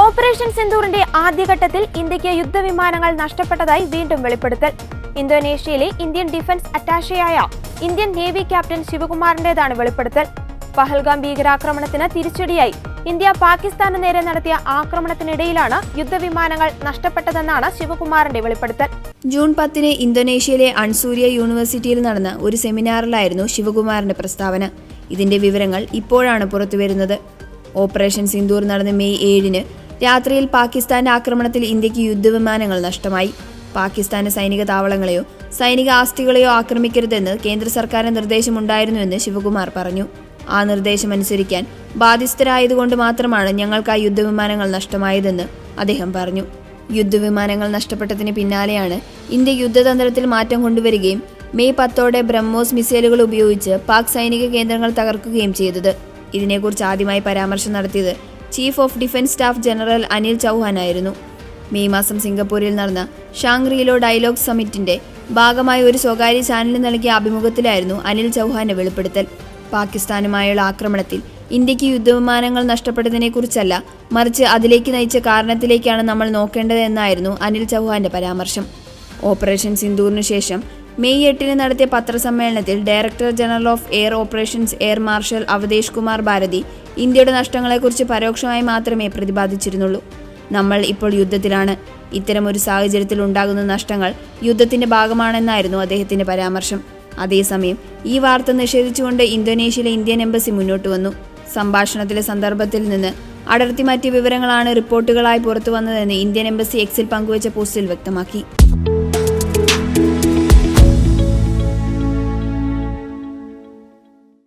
Operation സിന്ദൂറിന്റെ ആദ്യഘട്ടത്തിൽ ഇന്ത്യയ്ക്ക് യുദ്ധവിമാനങ്ങൾ നഷ്ടപ്പെട്ടതായി വീണ്ടും വെളിപ്പെടുത്തൽ. ഇന്തോനേഷ്യയിലെ ഇന്ത്യൻ ഡിഫൻസ് അറ്റാഷയായ ഇന്ത്യൻ നേവി ക്യാപ്റ്റൻ ശിവകുമാറിന്റേതാണ് വെളിപ്പെടുത്തൽ. പഹൽഗാം ഭീകരാക്രമണത്തിന് തിരിച്ചടിയായി ഇന്ത്യ പാകിസ്ഥാന് നേരെ നടത്തിയ ആക്രമണത്തിനിടയിലാണ് യുദ്ധവിമാനങ്ങൾ നഷ്ടപ്പെട്ടതെന്നാണ് ശിവകുമാറിന്റെ വെളിപ്പെടുത്തൽ. ജൂൺ പത്തിന് ഇന്തോനേഷ്യയിലെ അൺസൂര്യ യൂണിവേഴ്സിറ്റിയിൽ നടന്ന ഒരു സെമിനാറിലായിരുന്നു ശിവകുമാറിന്റെ പ്രസ്താവന. ഇതിന്റെ വിവരങ്ങൾ ഇപ്പോഴാണ് പുറത്തുവരുന്നത്. ഓപ്പറേഷൻ സിന്ദൂർ നടന്ന മെയ് ഏഴിന് രാത്രിയിൽ പാകിസ്ഥാന്റെ ആക്രമണത്തിൽ ഇന്ത്യയ്ക്ക് യുദ്ധവിമാനങ്ങൾ നഷ്ടമായി. പാകിസ്ഥാന്റെ സൈനിക താവളങ്ങളെയോ സൈനിക ആസ്തികളെയോ ആക്രമിക്കരുതെന്ന് കേന്ദ്ര സർക്കാരിന്റെ നിർദ്ദേശമുണ്ടായിരുന്നുവെന്ന് ശിവകുമാർ പറഞ്ഞു. ആ നിർദ്ദേശം അനുസരിക്കാൻ ബാധിസ്ഥരായതുകൊണ്ട് മാത്രമാണ് ഞങ്ങൾക്ക് ആ യുദ്ധവിമാനങ്ങൾ നഷ്ടമായതെന്ന് അദ്ദേഹം പറഞ്ഞു. യുദ്ധവിമാനങ്ങൾ നഷ്ടപ്പെട്ടതിന് പിന്നാലെയാണ് ഇന്ത്യ യുദ്ധതന്ത്രത്തിൽ മാറ്റം കൊണ്ടുവരികയും മെയ് പത്തോടെ ബ്രഹ്മോസ് മിസൈലുകൾ ഉപയോഗിച്ച് പാക് സൈനിക കേന്ദ്രങ്ങൾ തകർക്കുകയും ചെയ്തത്. ഇതിനെക്കുറിച്ച് ആദ്യമായി പരാമർശം നടത്തിയത് chief of defence staff general Anil ചൗഹാനായിരുന്നു. May മാസം സിംഗപ്പൂരിൽ നടന്ന ഷാങ്ക്രീലോ ഡയലോഗ് സമിറ്റിന്റെ ഭാഗമായി ഒരു സ്വകാര്യ ചാനലിന് നൽകിയ അഭിമുഖത്തിലായിരുന്നു അനിൽ ചൗഹാന്റെ വെളിപ്പെടുത്തൽ. പാകിസ്ഥാനുമായുള്ള ആക്രമണത്തിൽ ഇന്ത്യയ്ക്ക് യുദ്ധവിമാനങ്ങൾ നഷ്ടപ്പെട്ടതിനെക്കുറിച്ചല്ല മറിച്ച് അതിലേക്ക് നയിച്ച കാരണത്തിലേക്കാണ് നമ്മൾ നോക്കേണ്ടതെന്നായിരുന്നു അനിൽ ചൗഹാന്റെ പരാമർശം. ഓപ്പറേഷൻ സിന്ദൂറിനു ശേഷം മെയ് എട്ടിന് നടത്തിയ പത്രസമ്മേളനത്തിൽ director general of air operations air marshal Awadhesh Kumar Bharti ഇന്ത്യയുടെ നഷ്ടങ്ങളെക്കുറിച്ച് പരോക്ഷമായി മാത്രമേ പ്രതിപാദിച്ചിരുന്നുള്ളൂ. നമ്മൾ ഇപ്പോൾ യുദ്ധത്തിലാണ്. ഇത്തരമൊരു സാഹചര്യത്തിൽ ഉണ്ടാകുന്ന നഷ്ടങ്ങൾ യുദ്ധത്തിന്റെ ഭാഗമാണെന്നായിരുന്നു അദ്ദേഹത്തിന്റെ പരാമർശം. അതേസമയം ഈ വാർത്ത നിഷേധിച്ചുകൊണ്ട് ഇന്തോനേഷ്യയിലെ ഇന്ത്യൻ എംബസി മുന്നോട്ട് വന്നു. സംഭാഷണത്തിലെ സന്ദർഭത്തിൽ നിന്ന് അടർത്തി മാറ്റിയ വിവരങ്ങളാണ് റിപ്പോർട്ടുകളായി പുറത്തു വന്നതെന്ന് ഇന്ത്യൻ എംബസി എക്സിൽ പങ്കുവച്ച പോസ്റ്റിൽ വ്യക്തമാക്കി.